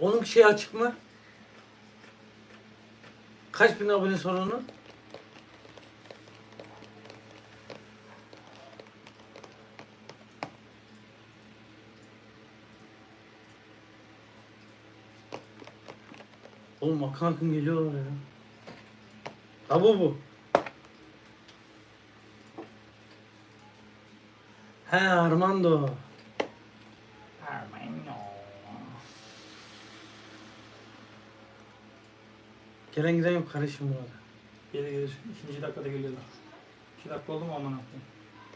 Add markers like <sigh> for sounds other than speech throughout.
Onun şey açık mı? Kaç bin abone sonra onun? Oğlum akın akın geliyorlar ya. Ha bu bu. He Armando. Gelen giden yok kardeşim bu arada. Gelir gelir. İkinci dakikada geliyorlar. İki dakika oldu mu aman akıyım.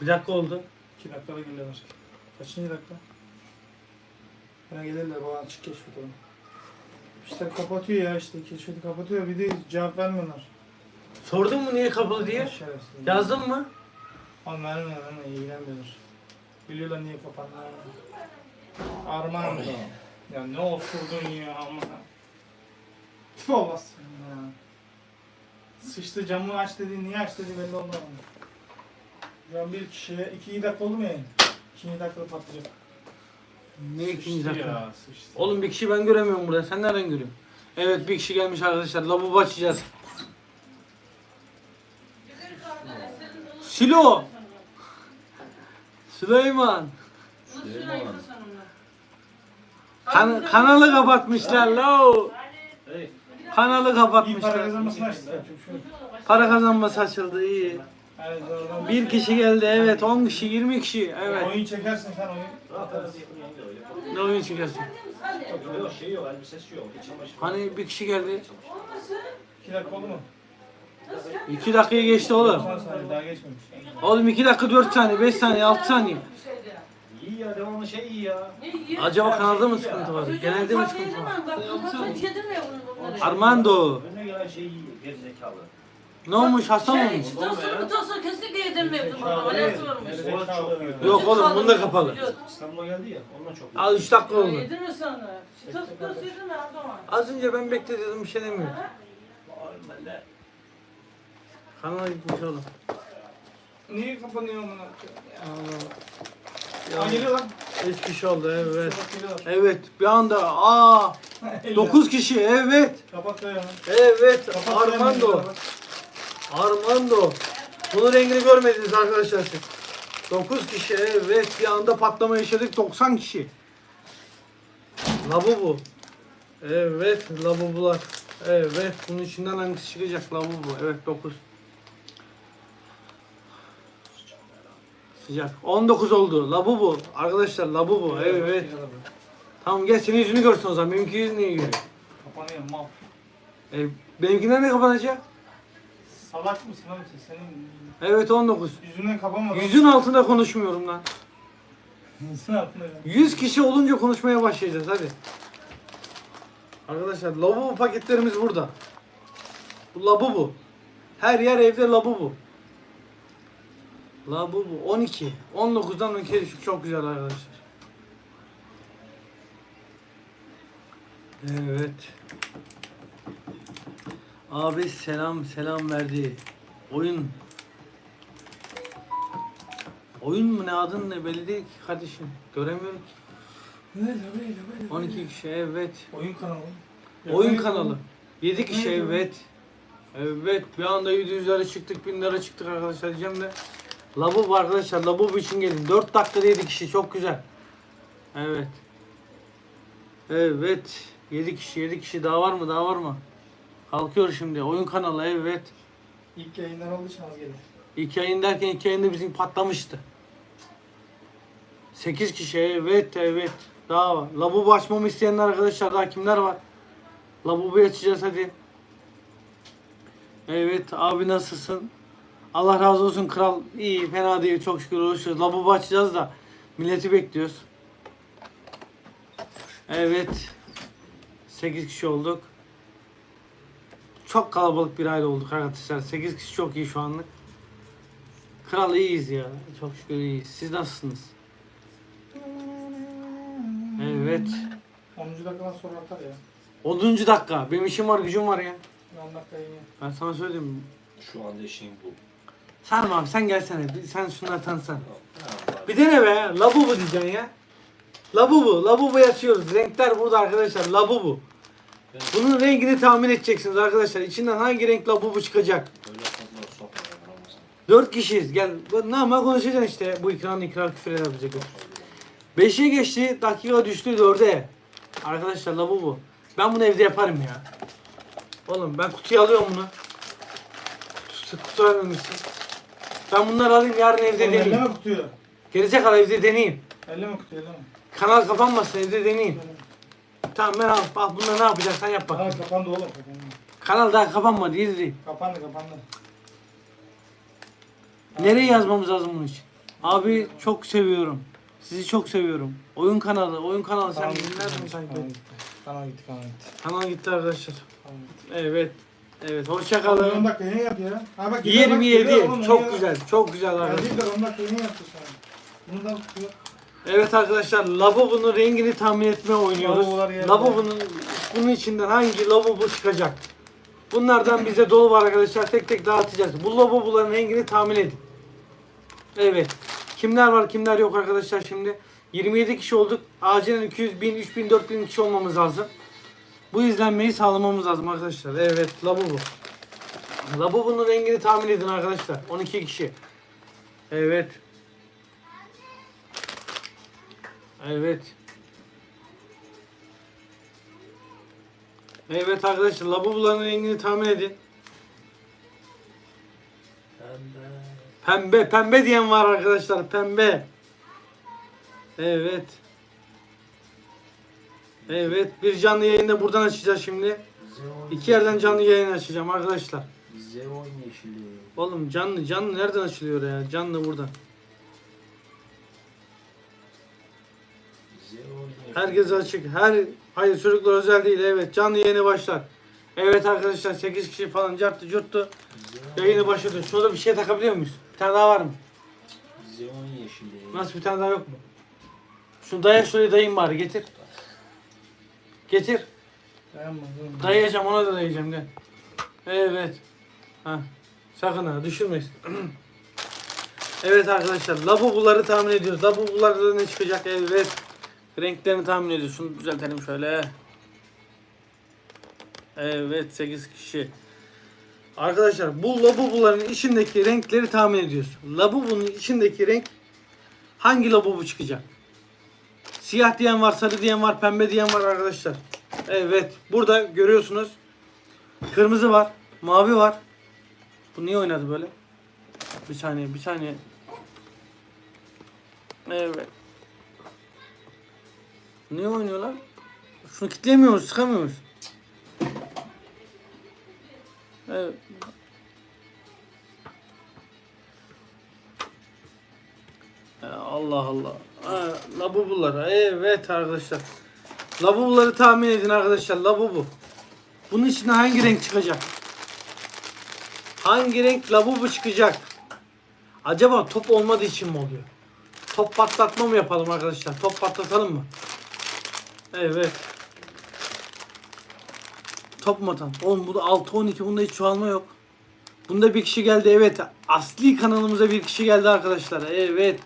Bir dakika oldu. İki dakikada geliyorlar. Kaçıncı dakika? Bana gelirler bana açık keşfedelim. İşte kapatıyor ya işte keşfeti kapatıyor bir de cevap vermiyorlar. Sordun mu niye kapalı diye? Şerefsiz. Yazdın mı? Ama vermiyorlar ama ilgilenmiyorlar. Biliyorlar niye kapandığını. Armando. Ya ne osurdun ya ama. Ya. Sıçtı camı aç dedi, niye aç dedi belli olmadı. Şu an bir kişiye, iki dakika oldu mu yani? İkinci dakikada patlayacak. Ne ikinci Sıçtı dakika? ya, sıçtı. Oğlum bir kişi ben göremiyorum burada. Sen nereden görüyorsun? Evet bir kişi gelmiş arkadaşlar. Lavabo açacağız. Silo. Süleyman. Kan- kanalı kapatmışlar lo. Kanalı kapatmışlar. Para kazanması açıldı iyi. Yani zorlan- Bir kişi geldi evet 10 kişi 20 kişi evet. Oyun çekersin sen oyun. atarız. Ne oyun çıkarsın? Yok şey yok, elbisesi yok. Hiç çamaşır. Hani bir kişi geldi. İki dakika oldu mu? 2 dakikayı geçti oğlum. 90 saniye daha geçmemiş. Oğlum 2 dakika 4 saniye 5 saniye 6 saniye. İyi ya, devamlı şey iyi ya. Acaba kanalda mı sıkıntı var? Genelde mi sıkıntı var? var? Armando. Önüne gelen şey iyi, gerizekalı. Ne olmuş hasta mı olmuş? Bu dostum kesinlikle yedirmiyordum bana. Alakası varmış. Evet, çok iyi. Yok oğlum bunda kapalı. İstanbul'a geldi ya, ondan çok iyi. Al 3 dakika oldu. Yedirme sana. Çıtası da yedirme Erdoğan. Az önce ben bekledim bir şey demiyorum. Kanala gitmiş oğlum. Niye kapanıyor bunu? Allah. Aa geliyor lan. 3 kişi oldu evet. Evet bir anda aa <laughs> 9 kişi evet. Kapat ya. Evet Armando. ya. Armando. Bunun rengini görmediniz arkadaşlar siz. 9 kişi evet bir anda patlama yaşadık 90 kişi. Labubu. Evet labubular. Evet bunun içinden hangisi çıkacak labubu. Evet 9. Sıcak. 19 oldu. Labubu. Arkadaşlar labubu. Evet. Tamam gel senin yüzünü görsün o zaman. Benimki yüzünü niye görüyor? Kapanıyor mal. E, benimkinden ne kapanacak? Salak mısın oğlum sen? Senin Evet 19. yüzünden kapamadı. Yüzün altında konuşmuyorum lan. Yüzün altında ya. 100 kişi olunca konuşmaya başlayacağız hadi. Arkadaşlar lavabo paketlerimiz burada. Bu lavabo. Her yer evde lavabo. Lavabo 12. 19'dan 12'ye düşük çok güzel arkadaşlar. Evet. Abi selam selam verdi. Oyun. Oyun mu ne adın ne belli değil ki kardeşim. Göremiyorum ki. Öyle öyle öyle. 12 kişi evet. Oyun kanalı. Oyun kanalı. 7 kişi evet. Evet bir anda 700'lere çıktık 1000'lere çıktık arkadaşlar diyeceğim de. Lavabo arkadaşlar lavabo için gelin. 4 dakikada 7 kişi çok güzel. Evet. Evet. 7 kişi 7 kişi daha var mı daha var mı? Kalkıyor şimdi oyun kanalı evet. İlk yayınlar olduğu için az gelir. İlk yayın derken ilk yayında bizim patlamıştı. 8 kişi evet evet. Daha var. Labubu açmamı isteyenler arkadaşlar daha kimler var? Labubu'yu açacağız hadi. Evet abi nasılsın? Allah razı olsun kral. İyi fena değil çok şükür uğraşıyoruz. Labubu açacağız da milleti bekliyoruz. Evet. 8 kişi olduk. Çok kalabalık bir aile olduk arkadaşlar. 8 kişi çok iyi şu anlık. Kral iyiyiz ya. Çok şükür iyiyiz. Siz nasılsınız? Evet. 10. dakikadan sonra atar ya. 10. dakika. Benim işim var, gücüm var ya. 10 dakika yap. Ben sana söyledim. Şu anda işin bu. Sarma abi sen gelsene. Sen şunları tanısan. Bir de ne be? Labubu diyeceksin ya. Labubu. Labubu'yu açıyoruz. Renkler burada arkadaşlar. Labubu. Bunun rengini tahmin edeceksiniz arkadaşlar. İçinden hangi renk labubu çıkacak? Dört kişiyiz. Gel. Bu- Ne ama konuşacaksın işte. Bu ikram ikram küfür yapacak. Beşe geçti. Dakika düştü dörde. Arkadaşlar labubu. Ben bunu evde yaparım ya. Oğlum ben kutuyu alıyorum bunu. Kutu, kutu vermemişsin. Ben bunları alayım yarın evde Oğlum deneyeyim. elleme kutuyu. Gerizekalı evde deneyeyim. Elleme kutuyu elleme. Kanal kapanmasın evde deneyeyim. Tamam ben al. Bak bunda ne yapacaksan yap bak. Aa kapandı oğlum kapandı. Kanal daha kapanmadı. İzleyin. Kapandı kapandı. Nereye yazmamız lazım bunun için? Abi çok seviyorum. Sizi çok seviyorum. Oyun kanalı, oyun kanalı sen Kanal gitti, kanal takip gitti, et? Kanal gitti kanal gitti. Kanal gitti arkadaşlar. Kanal gitti. Evet. Evet hoşça Oğlum, 10 kalın. dakika yeni yap ya. Ha bak gidiyor, bak, 27. gidiyor oğlum, Çok güzel. Çok güzel arkadaşlar. Gelecekler 10 dakika yeni yaptı sen. Bunu da. Evet arkadaşlar lavabonun rengini tahmin etme oynuyoruz. Lavabolar geldi. Lavabonun bunun içinden hangi lavabo çıkacak? Bunlardan bize dolu var arkadaşlar. Tek tek dağıtacağız. Bu lavaboların rengini tahmin edin. Evet. Kimler var kimler yok arkadaşlar şimdi. 27 kişi olduk. Acilen 200 bin, 3000, 4000 kişi olmamız lazım. Bu izlenmeyi sağlamamız lazım arkadaşlar. Evet lavabo. Lavabonun rengini tahmin edin arkadaşlar. 12 kişi. Evet. Evet. Evet arkadaşlar lavaboların rengini tahmin edin. Pembe, pembe diyen var arkadaşlar, pembe. Evet. Evet, bir canlı yayında buradan açacağız şimdi. İki yerden canlı yayın açacağım arkadaşlar. Zeon yeşili. Oğlum canlı, canlı nereden açılıyor ya? Canlı buradan. Zeon yeşili. Herkes açık. Her hayır çocuklar özel değil. Evet canlı yayını başlar. Evet arkadaşlar 8 kişi falan carttı curttu. Zeon- Yayını başladı. Şurada bir şey takabiliyor muyuz? Bir tane daha var mı? Zeon yeşili. Nasıl bir tane daha yok mu? Şunu daya şuraya dayayım bari getir. Getir. Dayanma. dayanma. Dayayacağım ona da dayayacağım gel. Evet. Ha. Sakın ha düşürmesin. <clears throat> evet arkadaşlar labubuları tahmin ediyoruz. Labubularda ne çıkacak? Evet. Renklerini tahmin ediyoruz. Şunu düzeltelim şöyle. Evet 8 kişi. Arkadaşlar bu labubuların içindeki renkleri tahmin ediyoruz. Labubunun içindeki renk hangi labubu çıkacak? Siyah diyen var, sarı diyen var, pembe diyen var arkadaşlar. Evet. Burada görüyorsunuz. Kırmızı var. Mavi var. Bu niye oynadı böyle? Bir saniye, bir saniye. Evet. Niye oynuyorlar? Şunu kitleyemiyoruz, sıkamıyoruz. Evet. Allah Allah. Ha, labubular. Evet arkadaşlar. Labubuları tahmin edin arkadaşlar. Labubu. Bunun içinde hangi renk çıkacak? Hangi renk labubu çıkacak? Acaba top olmadığı için mi oluyor? Top patlatma mı yapalım arkadaşlar? Top patlatalım mı? Evet. Top mu atalım? Oğlum bu da 6-12 bunda hiç çoğalma yok. Bunda bir kişi geldi evet. Asli kanalımıza bir kişi geldi arkadaşlar. Evet.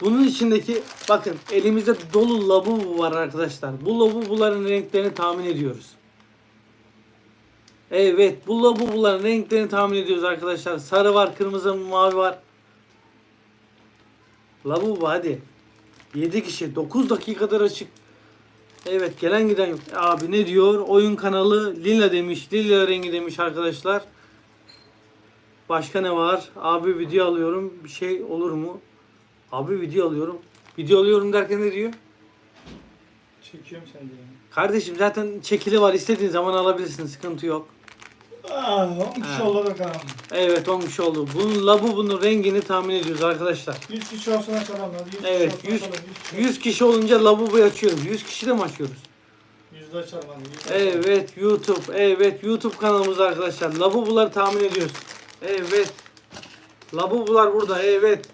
Bunun içindeki bakın elimizde dolu labubu var arkadaşlar. Bu labubuların renklerini tahmin ediyoruz. Evet bu labubuların renklerini tahmin ediyoruz arkadaşlar. Sarı var, kırmızı, mavi var. Labubu hadi. 7 kişi 9 dakikadır açık. Evet gelen giden yok. Abi ne diyor? Oyun kanalı lila demiş. Lila rengi demiş arkadaşlar. Başka ne var? Abi video alıyorum. Bir şey olur mu? Abi video alıyorum. Video alıyorum derken ne diyor? Çekiyorum seni diye. Kardeşim zaten çekili var. İstediğin zaman alabilirsin. Sıkıntı yok. Aa, 10 kişi Ha. oldu bakalım. Evet 10 kişi oldu. Bunun labubunun rengini tahmin ediyoruz arkadaşlar. 100 kişi olsun açalım hadi. 100 Evet kişi 100, olsun açalım. 100 kişi. 100 kişi olunca labubuyu açıyoruz. 100 kişi de mi açıyoruz? 100 de açalım hadi. 100 de açalım. Evet YouTube. Evet YouTube kanalımız arkadaşlar. Labubuları tahmin ediyoruz. Evet. Labubular burada. Evet.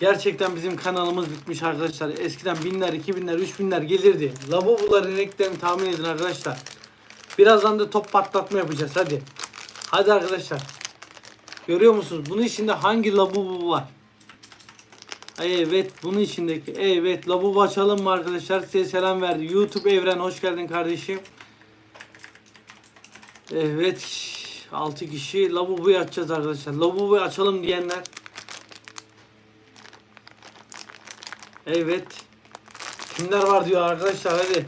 Gerçekten bizim kanalımız bitmiş arkadaşlar. Eskiden binler, iki binler, üç binler gelirdi. Labubuların renklerini tahmin edin arkadaşlar. Birazdan da top patlatma yapacağız. Hadi. Hadi arkadaşlar. Görüyor musunuz? Bunun içinde hangi labubu var? Evet bunun içindeki. Evet lavabo açalım mı arkadaşlar? Size selam verdi. YouTube Evren hoş geldin kardeşim. Evet 6 kişi lavaboyu açacağız arkadaşlar. Lavaboyu açalım diyenler. Evet. Kimler var diyor arkadaşlar hadi.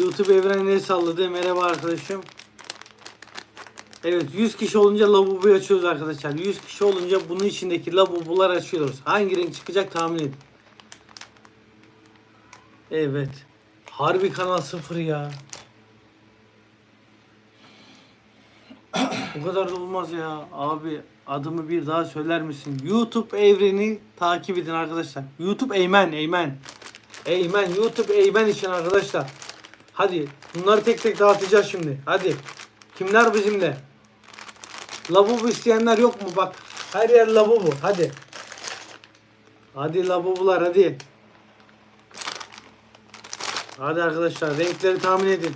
YouTube Evren ne salladı? Merhaba arkadaşım. Evet 100 kişi olunca lavaboyu açıyoruz arkadaşlar. 100 kişi olunca bunun içindeki lavabolar açıyoruz. Hangi renk çıkacak tahmin edin. Evet. Harbi kanal sıfır ya. Bu kadar da olmaz ya. Abi adımı bir daha söyler misin? YouTube evreni takip edin arkadaşlar. YouTube Eymen Eymen. Eymen YouTube Eymen için arkadaşlar. Hadi bunları tek tek dağıtacağız şimdi. Hadi. Kimler bizimle? Lavabo isteyenler yok mu? Bak her yer lavabo. Hadi. Hadi lavabolar hadi. Hadi arkadaşlar renkleri tahmin edin.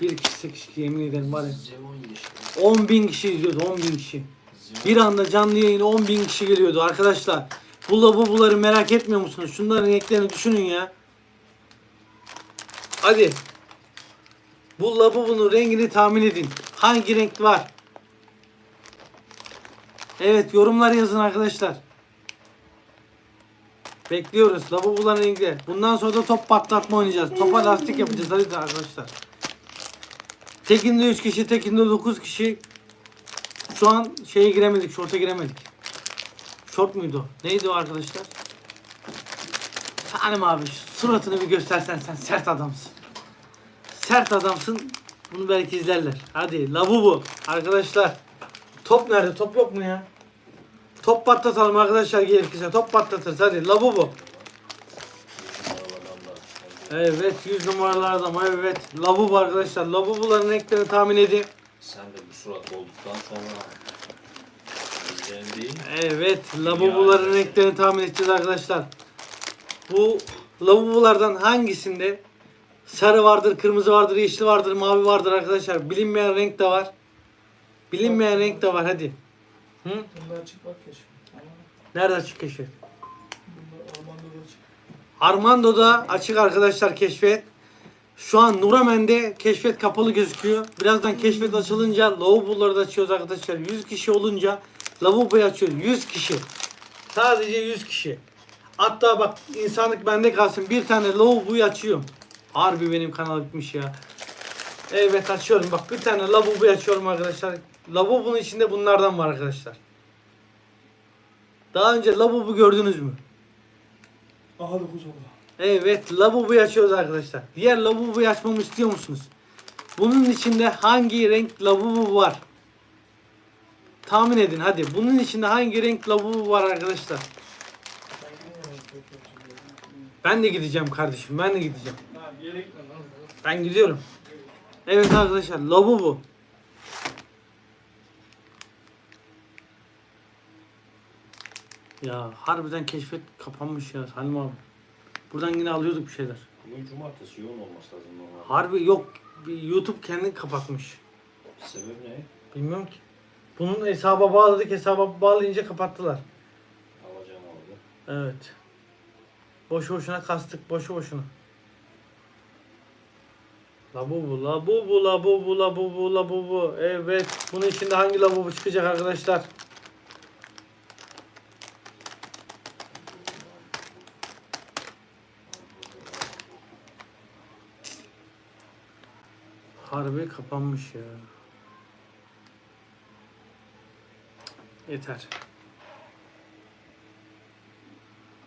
Bir kişi sekiz kişi yemin ederim var ya. Zevon yeşili. 10 bin kişi izliyordu 10 bin kişi. Bir anda canlı yayına 10 bin kişi geliyordu arkadaşlar. Bu lavaboları merak etmiyor musunuz? Şunların renklerini düşünün ya. Hadi. Bu lavabonun rengini tahmin edin. Hangi renk var? Evet yorumlar yazın arkadaşlar. Bekliyoruz. Lavaboların renkli. Bundan sonra da top patlatma oynayacağız. Topa lastik yapacağız. Hadi arkadaşlar. Tekinde 3 kişi, tekinde 9 kişi. Şu an şeye giremedik, şorta giremedik. Şort muydu? Neydi o arkadaşlar? Salim abi suratını bir göstersen sen sert adamsın. Sert adamsın. Bunu belki izlerler. Hadi lavabo arkadaşlar. Top nerede? Top yok mu ya? Top patlatalım arkadaşlar gerekirse. Top patlatırız. Hadi lavabo. Evet 100 numaralı adam. Evet. Lavabo arkadaşlar. Lavaboların renklerini tahmin edin. Sen de bu surat olduktan sonra değil. Evet, lavaboların renklerini tahmin edeceğiz arkadaşlar. Bu lavabolardan hangisinde sarı vardır, kırmızı vardır, yeşil vardır, mavi vardır arkadaşlar. Bilinmeyen renk de var. Bilinmeyen renk de var hadi. Hı? Açık bak keşke. Ama Nerede açık keşfet? bunda Armando'da açık. Armando'da açık arkadaşlar keşfet. Şu an Nuramen'de keşfet kapalı gözüküyor. Birazdan keşfet açılınca lavaboları da açıyoruz arkadaşlar. 100 kişi olunca lavaboyu açıyoruz. 100 kişi. Sadece 100 kişi. Hatta bak insanlık bende kalsın. Bir tane lavaboyu açıyorum. Harbi benim kanal bitmiş ya. Evet açıyorum. Bak bir tane lavaboyu açıyorum arkadaşlar. Lavabonun içinde bunlardan var arkadaşlar. Daha önce lavabo gördünüz mü? Aha 9 oldu. Evet, lavaboyu açıyoruz arkadaşlar. Diğer lavaboyu açmamı istiyor musunuz? Bunun içinde hangi renk lavabo var? Tahmin edin hadi. Bunun içinde hangi renk lavabo var arkadaşlar? Ben de gideceğim kardeşim. Ben de gideceğim. Ben gidiyorum. Evet arkadaşlar, lavabo. Ya harbiden keşfet kapanmış ya Salim abi. Buradan yine alıyorduk bir şeyler. Bugün cumartesi yoğun olması lazım normalde. Harbi yok. bir YouTube kendini kapatmış. Sebep ne? Bilmiyorum ki. Bunun hesaba bağladık. Hesaba bağlayınca kapattılar. Alacağım oldu. Evet. Boşu boşuna kastık. Boşu boşuna. Labubu, labubu, labubu, labubu, labubu. Evet. Bunun içinde hangi labubu çıkacak arkadaşlar? Harbi kapanmış ya. Yeter.